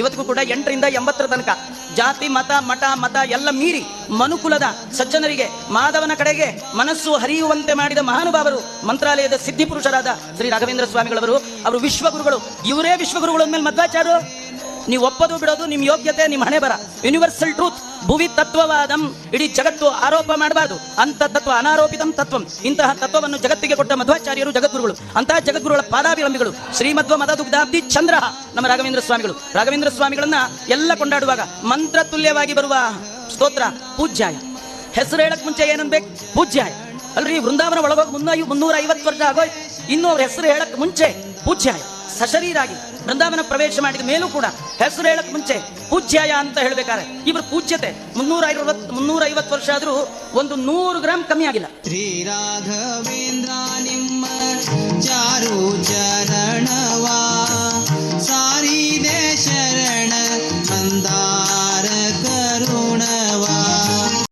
ಇವತ್ತಿಗೂ ಕೂಡ ಎಂಟರಿಂದ ಎಂಬತ್ತರ ತನಕ. ಜಾತಿ, ಮತ, ಮಠ, ಮತ ಎಲ್ಲ ಮೀರಿ ಮನುಕುಲದ ಸಜ್ಜನರಿಗೆ, ಮಾಧವನ ಕಡೆಗೆ ಮನಸ್ಸು ಹರಿಯುವಂತೆ ಮಾಡಿದ ಮಹಾನುಭಾವರು, ಮಂತ್ರಾಲಯದ ಸಿದ್ಧಿಪುರುಷರಾದ ಶ್ರೀ ರಾಘವೇಂದ್ರ ಸ್ವಾಮಿಗಳವರು, ಅವರು ವಿಶ್ವಗುರುಗಳು. ಇವರೇ ವಿಶ್ವಗುರುಗಳು ಅಂದ್ಮೇಲೆ ಮಧ್ವಾಚಾರ್ಯರು. ನೀವು ಒಪ್ಪದು ಬಿಡೋದು ನಿಮ್ಮ ಯೋಗ್ಯತೆ ನಿಮ್ಮ ಹಣೆ ಬರ. ಯೂನಿವರ್ಸಲ್ ಟ್ರೂತ್ ಭುವಿ ತತ್ವವಾದಂ. ಇಡೀ ಜಗತ್ತು ಆರೋಪ ಮಾಡಬಾರದು. ಅಂತ ತತ್ವ ಅನಾರೋಪಿತಂ ತತ್ವಂ. ಇಂತಹ ತತ್ವವನ್ನು ಜಗತ್ತಿಗೆ ಕೊಟ್ಟ ಮಧ್ವಾಚಾರ್ಯರು, ಜಗದ್ಗುರುಗಳು. ಅಂತಹ ಜಗದ್ಗುರುಗಳ ಪಾದಾಭಿಲಂಬಿಗಳು ಶ್ರೀಮಧ್ವ ಮದದುಗ್ಧಾಬ್ದಿ ಚಂದ್ರ. ನಮ್ಮ ರಾಘವೇಂದ್ರ ಸ್ವಾಮಿಗಳು. ರಾಘವೇಂದ್ರ ಸ್ವಾಮಿಗಳನ್ನ ಎಲ್ಲ ಕೊಂಡಾಡುವಾಗ ಮಂತ್ರ ತುಲ್ಯವಾಗಿ ಬರುವ ಸ್ತೋತ್ರ, ಪೂಜ್ಯಾಯ. ಹೆಸರು ಹೇಳಕ್ ಮುಂಚೆ ಏನನ್ಬೇಕು ಪೂಜ್ಯಾಯ. ಅಲ್ರಿ, ವೃಂದಾವನ ಒಳಗೋಗಿ ಮುನ್ನೂರ ಐವತ್ತು ವರ್ಷ ಆಗೋಯ್ತು ಇನ್ನೂ ಅವ್ರ ಹೆಸರು ಹೇಳಕ್ ಮುಂಚೆ ಪೂಜ್ಯಾಯ. ಸಶರೀರಾಗಿ ಬೃಂದಾವನ ಪ್ರವೇಶ ಮಾಡಿದ ಮೇಲೂ ಕೂಡ ಹೆಸರು ಹೇಳಕ್ ಮುಂಚೆ ಪೂಜ್ಯಾಯ ಅಂತ ಹೇಳ್ಬೇಕಾರೆ ಇವರು ಪೂಜ್ಯತೆ ಮುನ್ನೂರ ಐವತ್ತು ಮುನ್ನೂರ ಐವತ್ತು ವರ್ಷ ಆದ್ರೂ ಒಂದು ನೂರು ಗ್ರಾಮ್ ಕಮ್ಮಿ ಆಗಿಲ್ಲ. ಶ್ರೀ ರಾಘವೇಂದ್ರ ನಿಮ್ಮ ಚಾರು